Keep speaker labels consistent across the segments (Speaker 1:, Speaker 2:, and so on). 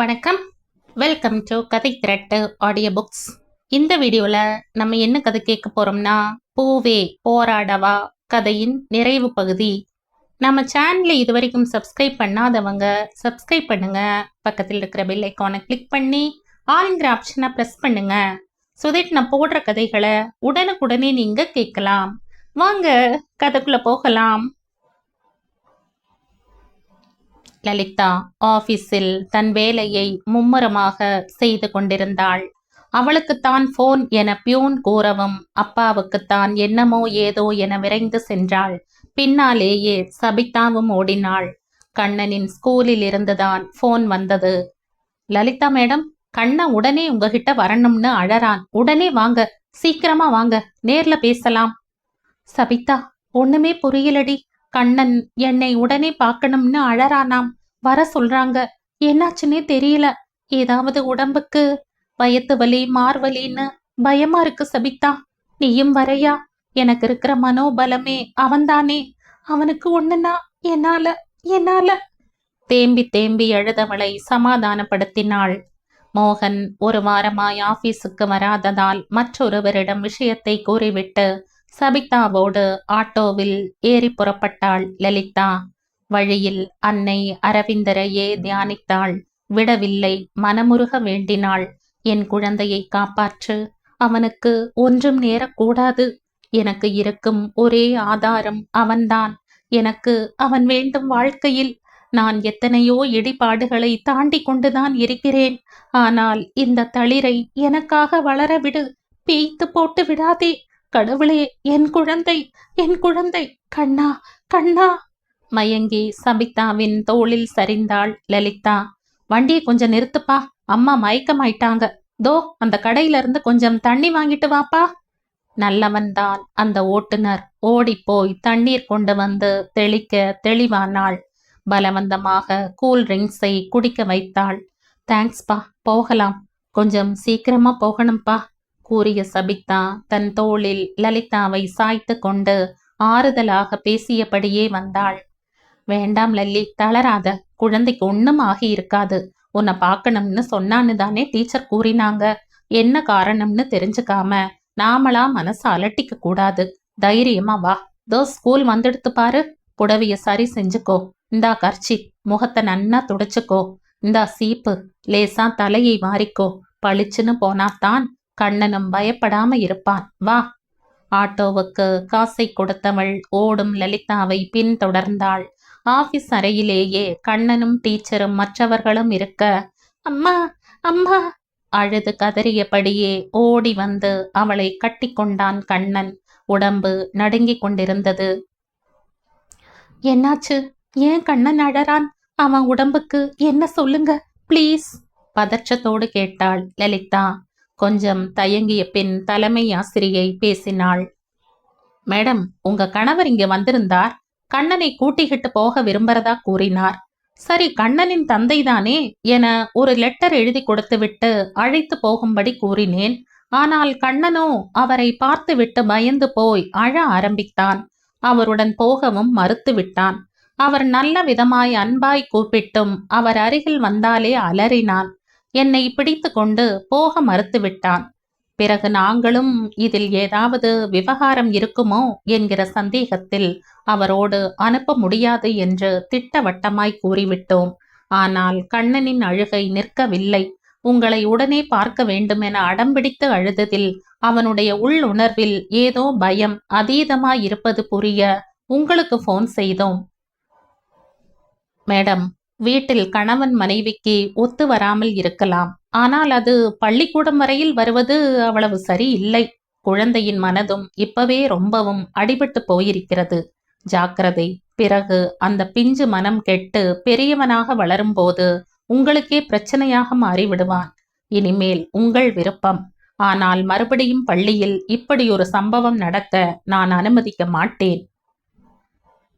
Speaker 1: வணக்கம். Welcome to கதை திரட்டு audio books இந்த வீடியோவில் நம்ம என்ன கதை கேட்க போகிறோம்னா பூவே போராடவா கதையின் நிறைவு பகுதி. நம்ம சேனலை இது வரைக்கும் சப்ஸ்கிரைப் பண்ணாதவங்க சப்ஸ்கிரைப் பண்ணுங்க. பக்கத்தில் இருக்கிற பெல் ஐக்கானை கிளிக் பண்ணி ஆளுங்கிற ஆப்ஷனை ப்ரெஸ் பண்ணுங்க. ஸோ தட் நான் போடுற கதைகளை உடனுக்குடனே நீங்கள் கேட்கலாம். வாங்க கதைக்குள்ளே போகலாம். லலிதா ஆபீஸில் தன் வேலையை மும்முரமாக செய்து கொண்டிருந்தாள். அவளுக்குத்தான் போன் என பியூன் கூறவும் அப்பாவுக்குத்தான் என்னமோ ஏதோ என விரைந்து சென்றாள். பின்னாலேயே சபிதாவும் ஓடினாள். கண்ணனின் ஸ்கூலில் இருந்துதான் போன் வந்தது. லலிதா மேடம் கண்ணன் உடனே உங்ககிட்ட வரணும்னு அழறான். உடனே வாங்க சீக்கிரமா வாங்க நேர்ல பேசலாம். சபிதா ஒண்ணுமே புரியலடி. கண்ணன் என்னை உடனே பார்க்கணும்னு அழறானாம். வர சொல்றாங்க. என்னாச்சுன்னே தெரியல. ஏதாவது உடம்புக்கு? வயத்து வலி மார்வலின்னு பயமா இருக்கு சபித்தா நீயும் வரையா? எனக்கு இருக்கிற மனோபலமே அவன்தானே. அவனுக்கு ஒண்ணுனா என்னால என்னால? தேம்பி தேம்பி எழுதவளை சமாதானப்படுத்தினாள். மோகன் ஒரு வாரமாய் ஆபீஸுக்கு வராததால் மற்றொருவரிடம் விஷயத்தை கூறிவிட்டு சபிதாவோடு ஆட்டோவில் ஏறி புறப்பட்டாள் லலிதா. வழியில் அன்னை அரவிந்தரையே தியானித்தாள். விடவில்லை மனமுருக வேண்டினாள். என் குழந்தையை காப்பாற்று. அவனுக்கு ஒன்றும் நேரக்கூடாது. எனக்கு இருக்கும் ஒரே ஆதாரம் அவன்தான். எனக்கு அவன் வேண்டும் வாழ்க்கையில். நான் எத்தனையோ இடிபாடுகளை தாண்டி கொண்டுதான் இருக்கிறேன். ஆனால் இந்த தளிரை எனக்காக வளரவிடு. பேய்த்து போட்டு விடாதே. கடவுளே என் குழந்தை என் குழந்தை கண்ணா கண்ணா. மயங்கி சபிதாவின் தோளில் சரிந்தாள் லலிதா. வண்டியை கொஞ்சம் நிறுத்துப்பா. அம்மா மயக்கமாயிட்டாங்க. தோ அந்த கடையில இருந்து கொஞ்சம் தண்ணி வாங்கிட்டு வாப்பா. நல்லவன்தான் அந்த ஓட்டுநர். ஓடிப்போய் தண்ணீர் கொண்டு வந்து தெளிக்க தெளிவானாள். பலவந்தமாக கூல் ட்ரிங்க்ஸை குடிக்க வைத்தாள். தேங்க்ஸ்பா போகலாம். கொஞ்சம் சீக்கிரமா போகணும்பா. கூறிய சபிதா தன் தோளில் லலிதாவை சாய்த்து கொண்டு ஆறுதலாக பேசியபடியே வந்தாள். வேண்டாம் லல்லி தளராத. குழந்தைக்கு ஒண்ணும் ஆகி இருக்காது. உன்னை பார்க்கணும்னு சொன்னான்னு தானே டீச்சர் கூறினாங்க. என்ன காரணம்னு தெரிஞ்சுக்காம நாமளா மனச அலட்டிக்க கூடாது. தைரியமா வா. தோ ஸ்கூல் வந்துடுத்து பாரு. புடவைய சரி செஞ்சுக்கோ. இந்தா கர்ச்சி. முகத்தை நன்னா துடைச்சுக்கோ. இந்தா சீப்பு. லேசா தலையை மாறிக்கோ பளிச்சுன்னு போனாத்தான் கண்ணனும் பயப்படாம இருப்பான். வா. ஆட்டோவுக்கு காசை கொடுத்தவள் ஓடும் லலிதாவை பின்தொடர்ந்தாள். ஆபீஸ் அறையிலேயே கண்ணனும் டீச்சரும் மற்றவர்களும் இருக்க அம்மா அம்மா அழுது கதறியபடியே ஓடி வந்து அவளை கட்டிக்கொண்டான் கண்ணன். உடம்பு நடுங்கிக் கொண்டிருந்தது. என்னாச்சு? ஏன் கண்ணன் அழறான்? அவன் உடம்புக்கு என்ன சொல்லுங்க ப்ளீஸ்? பதற்றத்தோடு கேட்டாள் லலிதா. கொஞ்சம் தயங்கிய பின் தலைமை ஆசிரியை பேசினாள். மேடம் உங்க கணவர் இங்க வந்திருந்தார். கண்ணனை கூட்டிக்கிட்டு போக விரும்புறதா? கூறினார். சரி கண்ணனின் தந்தைதானே? என ஒரு லெட்டர் எழுதி கொடுத்துவிட்டு அழைத்து போகும்படி கூறினேன். ஆனால் கண்ணனோ அவரை பார்த்துவிட்டு பயந்து போய் அழ ஆரம்பித்தான். அவருடன் போகவும் மறுத்து விட்டான் அவர் நல்ல விதமாய் அன்பாய் கூப்பிட்டும் அவர் அருகில் வந்தாலே அலறினான். என்னை பிடித்து கொண்டு போக மறுத்துவிட்டான். பிறகு நாங்களும் இதில் ஏதாவது விவகாரம் இருக்குமோ என்கிற சந்தேகத்தில் அவரோடு அனுப்ப முடியாது என்று திட்டவட்டமாய் கூறிவிட்டோம். ஆனால் கண்ணனின் அழுகை நிற்கவில்லை. உங்களை உடனே பார்க்க வேண்டுமென அடம்பிடித்து அழுததில் அவனுடைய உள் உணர்வில் ஏதோ பயம் அதீதமாய் இருப்பது புரிய உங்களுக்கு போன் செய்தோம். மேடம் வீட்டில் கணவன் மனைவிக்கு ஒத்து வராமல் இருக்கலாம். ஆனால் அது பள்ளிக்கூடம் வரையில் வருவது அவ்வளவு சரி இல்லை குழந்தையின் மனதும் இப்பவே ரொம்பவும் அடிபட்டு போயிருக்கிறது. ஜாக்கிரதை. பிறகு அந்த பிஞ்சு மனம் கெட்டு பெரியவனாக வளரும்போது உங்களுக்கே பிரச்சனையாக மாறிவிடுவான். இனிமேல் உங்கள் விருப்பம். ஆனால் மறுபடியும் பள்ளியில் இப்படி ஒரு சம்பவம் நடக்க நான் அனுமதிக்க மாட்டேன்.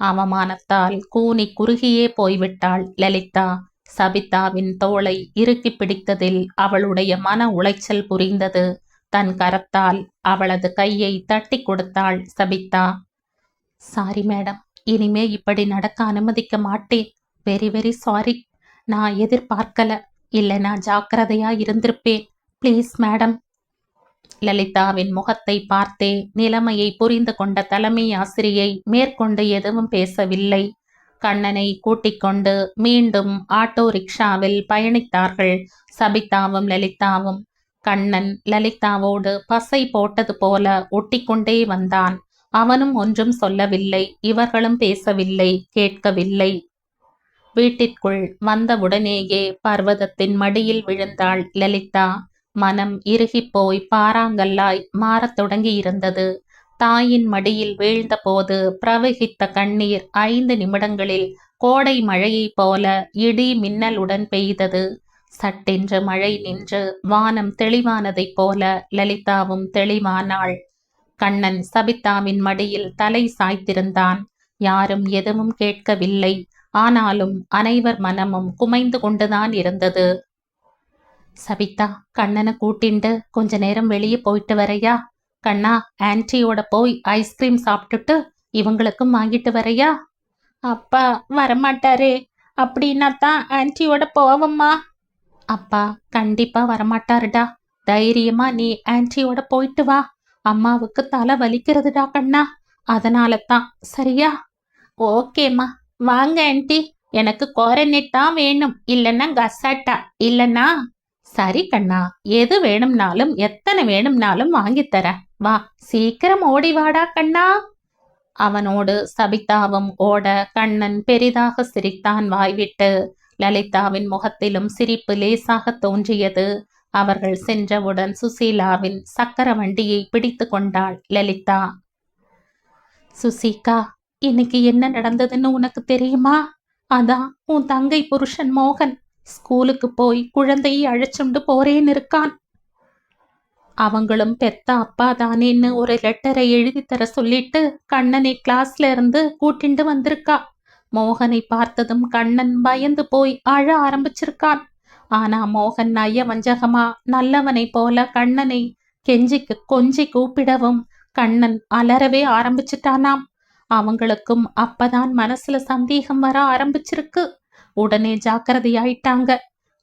Speaker 1: அவமானத்தால் கூனி குறுகியே போய்விட்டாள் லலிதா. சபிதாவின் தோளை இறுக்கி பிடித்ததில் அவளுடைய மன உளைச்சல் புரிந்தது. தன் கரத்தால் அவளது கையை தட்டி கொடுத்தாள் சபிதா. சாரி மேடம் இனிமே இப்படி நடக்க அனுமதிக்க மாட்டேன். Very very sorry. நான் எதிர்பார்க்கல. இல்லைனா ஜாக்கிரதையா இருந்திருப்பேன். ப்ளீஸ் மேடம் லலிதாவின் முகத்தை பார்த்தே நிலைமையை புரிந்து கொண்ட தலைமை ஆசிரியை மேற்கொண்டு எதுவும் பேசவில்லை. கண்ணனை கூட்டிக் கொண்டு மீண்டும் ஆட்டோ ரிக்ஷாவில் பயணித்தார்கள் சபிதாவும் லலிதாவும். கண்ணன் லலிதாவோடு பசை போட்டது போல ஒட்டிக்கொண்டே வந்தான். அவனும் ஒன்றும் சொல்லவில்லை இவர்களும் பேசவில்லை கேட்கவில்லை. வீட்டிற்குள் வந்தவுடனேயே பர்வதத்தின் மடியில் விழுந்தாள் லலிதா. மனம் இறுகிப்போய் பாறாங்கல்லாய் மாறத் தொடங்கியிருந்தது. தாயின் மடியில் வீழ்ந்தபோது பிரவகித்த கண்ணீர் ஐந்து நிமிடங்களில் கோடை மழையைப் போல இடி மின்னலுடன் பெய்தது. சட்டென்று மழை நின்று வானம் தெளிவானதைப் போல லலிதாவும் தெளிவானாள். கண்ணன் சபிதாவின் மடியில் தலை சாய்த்திருந்தான். யாரும் எதுவும் கேட்கவில்லை. ஆனாலும் அனைவர் மனமும் குமைந்து கொண்டுதான் இருந்தது. சபிதா கண்ணனை கூட்டிண்டு கொஞ்ச நேரம் வெளியே போயிட்டு வரையா? கண்ணா ஆன்ட்டியோட போய் ஐஸ்கிரீம் சாப்பிட்டுட்டு இவங்களுக்கும் வாங்கிட்டு வரையா? அப்பா வரமாட்டாரே. அப்படின்னா தான் ஆன்ட்டியோட போவம்மா. அப்பா கண்டிப்பா வரமாட்டாருடா. தைரியமா நீ ஆன்ட்டியோட போயிட்டு வா. அம்மாவுக்கு தலை வலிக்கிறதுடா கண்ணா. அதனால தான் சரியா? ஓகேம்மா. வாங்க ஆன்டி. எனக்கு கோரநெட் தான் வேணும். இல்லைன்னா கசாட்டா. இல்லைன்னா சரி கண்ணா எது வேணும்னாலும் எத்தனை வேணும்னாலும் வாங்கித்தரேன் வா சீக்கிரம் ஓடி வாடா கண்ணா. அவனோடு சபிதாவும் ஓட கண்ணன் பெரிதாக சிரித்தான் வாய்விட்டு லலிதாவின் முகத்திலும் சிரிப்பு லேசாக தோன்றியது. அவர்கள் சென்றவுடன் சுசீலாவின் சக்கர வண்டியை பிடித்து கொண்டாள் லலிதா. சுசிகா இன்னைக்கு என்ன நடந்ததுன்னு உனக்கு தெரியுமா? அதான் உன் தங்கை புருஷன் மோகன். ஸ்கூலுக்கு போய் குழந்தையை அழைச்சுண்டு போறேன்னு இருக்கான் அவங்களும் பெத்த அப்பா தானேன்னு ஒரு லெட்டரை எழுதி தர சொல்லிட்டு கண்ணனை கிளாஸ்ல இருந்து கூட்டிண்டு வந்திருக்கா. மோகனை பார்த்ததும் கண்ணன் பயந்து போய் அழ ஆரம்பிச்சிருக்கான். ஆனா மோகன் நய வஞ்சகமா நல்லவனை போல கண்ணனை கெஞ்சிக்கு கொஞ்சி கூப்பிடவும் கண்ணன் அலறவே ஆரம்பிச்சிட்டானாம். அவங்களுக்கும் அப்பதான் மனசுல சந்தேகம் வர ஆரம்பிச்சிருக்கு. உடனே ஜாக்கிரதையாயிட்டாங்க.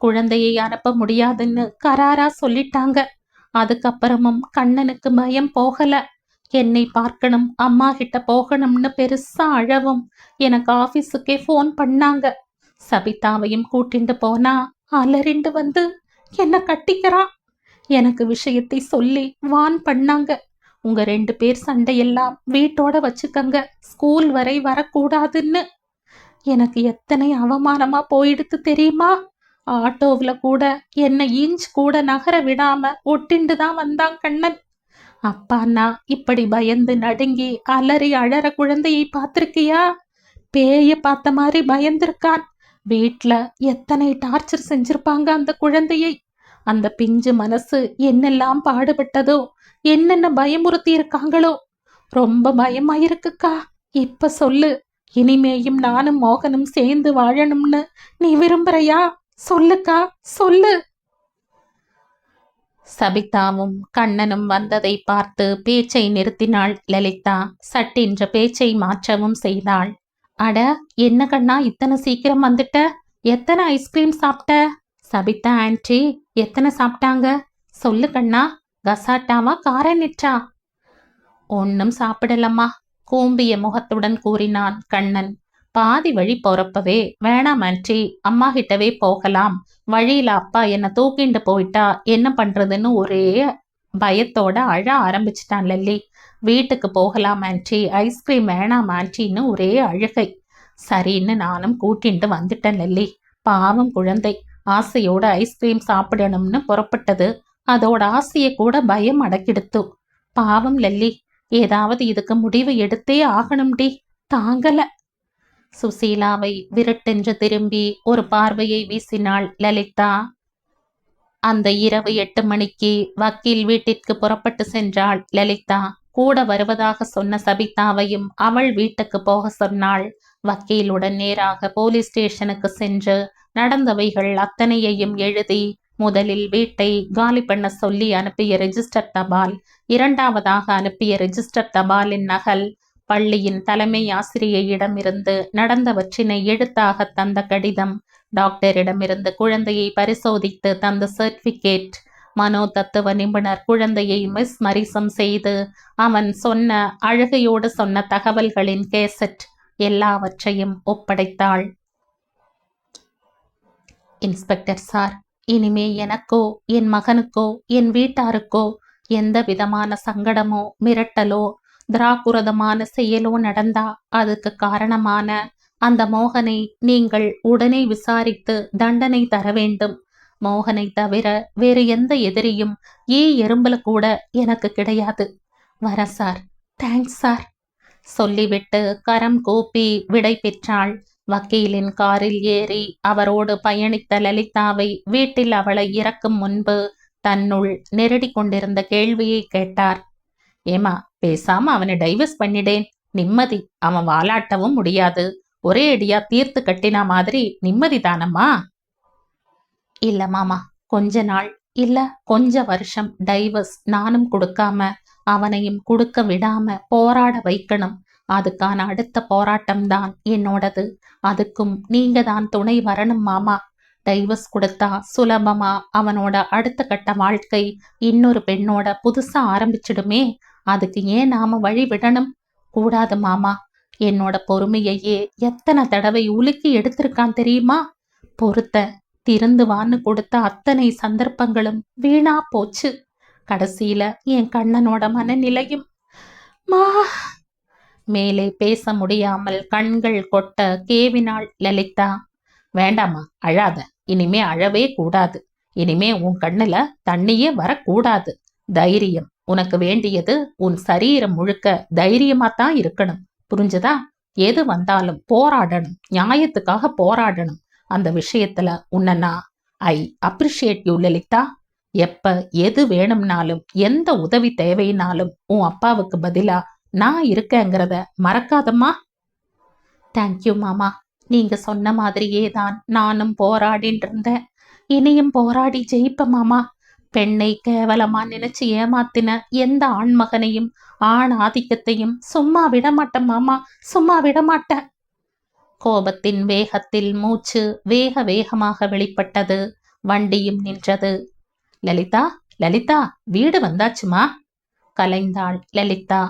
Speaker 1: குழந்தையை அனுப்ப முடியாதுன்னு கராரா சொல்லிட்டாங்க. அதுக்கப்புறமும் கண்ணனுக்கு பயம் போகல. என்னை பார்க்கணும் அம்மா கிட்ட போகணும்னு பெருசா அழவும். எனக்கு ஆபீஸுக்கே போன் பண்ணாங்க. சபிதாவையும் கூட்டிண்டு போனா அலறிண்டு வந்து என்ன கட்டிக்கிறான் எனக்கு விஷயத்தை சொல்லி வான் பண்ணாங்க. உங்க ரெண்டு பேர் சண்டையெல்லாம் வீட்டோட வச்சுக்கங்க. ஸ்கூல் வரை வரக்கூடாதுன்னு. எனக்கு எத்தனை அவமானமா போயிடுத்து தெரியுமா? ஆட்டோவில் கூட என்னை இன்ச் கூட நகர விடாம ஒட்டிண்டு தான் வந்தான் கண்ணன். அப்பான்னா இப்படி பயந்து நடுங்கி அலறி அழற குழந்தையை பார்த்திருக்கியா? பேய பார்த்த மாதிரி பயந்திருக்கான். வீட்ல எத்தனை டார்ச்சர் செஞ்சிருப்பாங்க அந்த குழந்தையை? அந்த பிஞ்சு மனசு என்னெல்லாம் பாடுபட்டதோ என்னென்ன பயமுறுத்தி இருக்காங்களோ ரொம்ப பயமாயிருக்குக்கா. இப்ப சொல்லு. இனிமேயும் நானும் மோகனும் சேர்ந்து வாழணும்னு நீ விரும்புறையா? சொல்லுக்கா சொல்லு. சபிதாவும் கண்ணனும் வந்ததை பார்த்து பேச்சை நிறுத்தினாள் லலிதா. சட்டென்ற பேச்சை மாற்றவும் செய்தாள். அட என்ன கண்ணா இத்தனை சீக்கிரம் வந்துட்ட? எத்தனை ஐஸ்கிரீம் சாப்பிட்ட? சபிதா ஆன்ட்டி எத்தனை சாப்பிட்டாங்க? சொல்லு கண்ணா கசாட்டாவா காரனிட்டா ஒன்னும் சாப்பிடலம்மா. கூம்பிய முகத்துடன் கூறினான் கண்ணன் பாதி வழி போறப்பவே வேணாம் ஆன்ட்டி அம்மா கிட்டவே போகலாம். வழியில அப்பா என்ன தூக்கிண்டு போயிட்டா என்ன பண்றதுன்னு ஒரே பயத்தோட அழ ஆரம்பிச்சிட்டான் லல்லி. வீட்டுக்கு போகலாம் ஆன்ட்டி ஐஸ்கிரீம் வேணாம் ஆன்ட்டின்னு ஒரே அழுகை. சரின்னு நானும் கூட்டிண்டு வந்துட்டேன் லல்லி. பாவம் குழந்தை ஆசையோட ஐஸ்கிரீம் சாப்பிடணும்னு புறப்பட்டது. அதோட ஆசையை கூட பயம் அடக்கிடுத்து. பாவம் லல்லி ஏதாவது இதுக்கு முடிவு எடுத்தே ஆகணும்டி தாங்கல. சுசீலாவை விரட்டென்று திரும்பி ஒரு பார்வையை வீசினாள் லலிதா. அந்த இரவு எட்டு மணிக்கு வக்கீல் வீட்டிற்கு புறப்பட்டு சென்றாள் லலிதா. கூட வருவதாக சொன்ன சபிதாவையும் அவள் வீட்டுக்கு போக சொன்னாள். வக்கீலுடன் நேராக போலீஸ் ஸ்டேஷனுக்கு சென்று நடந்தவைகள் அத்தனையையும் எழுதி முதலில் வீட்டை காலி பண்ண சொல்லி அனுப்பிய ரெஜிஸ்டர் தபால். இரண்டாவதாக அனுப்பிய ரெஜிஸ்டர் தபாலின் நகல் பள்ளியின் தலைமை ஆசிரியையிடமிருந்து நடந்தவற்றினை எழுத்தாக தந்த கடிதம். டாக்டரிடமிருந்து குழந்தையை பரிசோதித்து தந்த சர்டிபிகேட் மனோ தத்துவ நிபுணர் குழந்தையை மிஸ் மரிசம் செய்து அவன் சொன்ன அழுகையோடு சொன்ன தகவல்களின் கேசட் எல்லாவற்றையும் ஒப்படைத்தாள். இன்ஸ்பெக்டர் சார் இனிமே எனக்கோ என் மகனுக்கோ என் வீட்டாருக்கோ எந்த விதமான சங்கடமோ மிரட்டலோ திராகுரதமான செயலோ நடந்தா அதுக்கு காரணமான அந்த மோகனை நீங்கள் உடனே விசாரித்து தண்டனை தர வேண்டும். மோகனை தவிர வேறு எந்த எதிரியும் ஈ எறும்புல கூட எனக்கு கிடையாது. வர சார் தேங்க்ஸ் சார். சொல்லிவிட்டு கரம் கூப்பி விடை பெற்றாள் வக்கீலின் காரில் ஏறி அவரோடு பயணித்த லலிதாவை வீட்டில் அவளை இறக்கும் முன்பு தன்னுள் நெருடி கொண்டிருந்த கேள்வியை கேட்டார். ஏமா பேசாம அவனை டைவர்ஸ் பண்ணிடேன். நிம்மதி. அவன் வாலாட்டவும் முடியாது. ஒரே அடியா தீர்த்து கட்டினா மாதிரி நிம்மதி தானம்மா? இல்ல மாமா. கொஞ்ச நாள். இல்ல கொஞ்ச வருஷம். டைவர்ஸ் நானும் கொடுக்காம அவனையும் கொடுக்க விடாம போராட வைக்கணும். அதுக்கான அடுத்த போராட்டம் தான் என்னோடது. அதுக்கும் நீங்க தான் துணை வரணும் மாமா. டைவர்ஸ் கொடுத்தா சுலபமா அவனோட அடுத்த கட்ட வாழ்க்கை இன்னொரு பெண்ணோட புதுசா ஆரம்பிச்சிடுமே. அதுக்கு ஏன் நாம வழி விடணும்? கூடாது மாமா. என்னோட பொறுமையையே எத்தனை தடவை உலுக்கி எடுத்திருக்கான் தெரியுமா? பொறுத்த திருந்துவான்னு கொடுத்த அத்தனை சந்தர்ப்பங்களும் வீணா போச்சு. கடைசியில என் கண்ணனோட மனநிலையும் மா மேலே பேச முடியாமல் கண்கள் கொட்ட கேவினாள் லலிதா வேண்டாமா அழாத. இனிமே அழவே கூடாது. இனிமே உன் கண்ணுல தண்ணியே வரக்கூடாது. தைரியம். உனக்கு வேண்டியது உன் சரீரம் முழுக்க தைரியமா தான் இருக்கணும். புரிஞ்சுதா? எது வந்தாலும் போராடணும். நியாயத்துக்காக போராடணும். அந்த விஷயத்துல உன்னை நான் ஐ அப்ரிஷியேட் யூ லலிதா. எப்ப எது வேணும்னாலும் எந்த உதவி தேவைனாலும் உன் அப்பாவுக்கு பதிலா நான் இருக்கேங்கிறத மறக்காதம்மா. தேங்க்யூ மாமா. நீங்க சொன்ன மாதிரியே தான் நானும் போராடின்னு இருந்தேன். இனியும் போராடி ஜெயிப்ப மாமா. பெண்ணை கேவலமா நினைச்சு ஏமாத்தின எந்த ஆண்மகனையும் ஆண் ஆதிக்கத்தையும் சும்மா விடமாட்டேன் மாமா. சும்மா விடமாட்டேன். கோபத்தின் வேகத்தில் மூச்சு வேக வேகமாக வெளிப்பட்டது. வண்டியும் நின்றது. லலிதா லலிதா வீடு வந்தாச்சுமா? கலைந்தாள் லலிதா.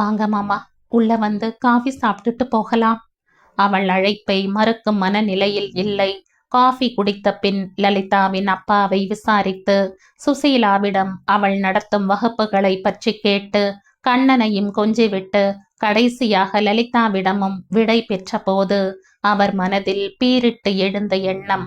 Speaker 1: வாங்க மாமா உள்ள வந்து காஃபி சாப்பிட்டுட்டு போகலாம். அவள் அழைப்பை மறுக்கும் மனநிலையில் இல்லை. காஃபி குடித்த பின் லலிதாவின் அப்பாவை விசாரித்து சுசீலாவிடம் அவள் நடத்தும் வகுப்புகளை பற்றி கேட்டு கண்ணனையும் கொஞ்சிவிட்டு கடைசியாக லலிதாவிடமும் விடை பெற்றபோது அவர் மனதில் பீரிட்டு எழுந்த எண்ணம்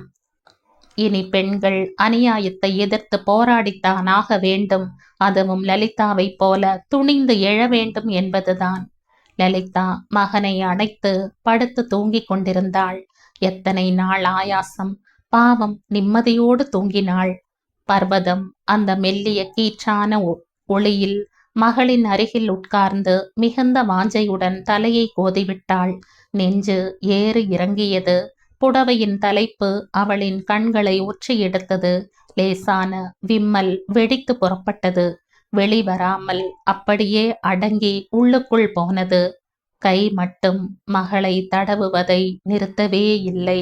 Speaker 1: இனி பெண்கள் அநியாயத்தை எதிர்த்து போராடித்தான் ஆக வேண்டும். அதுவும் லலிதாவைப் போல துணிந்து எழ வேண்டும் என்பதுதான். லலிதா மகனை அணைத்து படுத்து தூங்கிக் கொண்டிருந்தாள். எத்தனை நாள் ஆயாசம். பாவம் நிம்மதியோடு தூங்கினாள். பர்வதம் அந்த மெல்லிய கீற்றான ஒ- ஒளியில் மகளின் அருகில் உட்கார்ந்து மிகுந்த வாஞ்சையுடன் தலையை கோதிவிட்டாள். நெஞ்சு ஏறு இறங்கியது. புடவையின் தலைப்பு அவளின் கண்களை ஒற்றி எடுத்தது. லேசான விம்மல் வெடித்து புறப்பட்டது. வெளிவராமல் அப்படியே அடங்கி உள்ளுக்குள் போனது. கை மட்டும் மகளை தடவுவதை நிறுத்தவே இல்லை.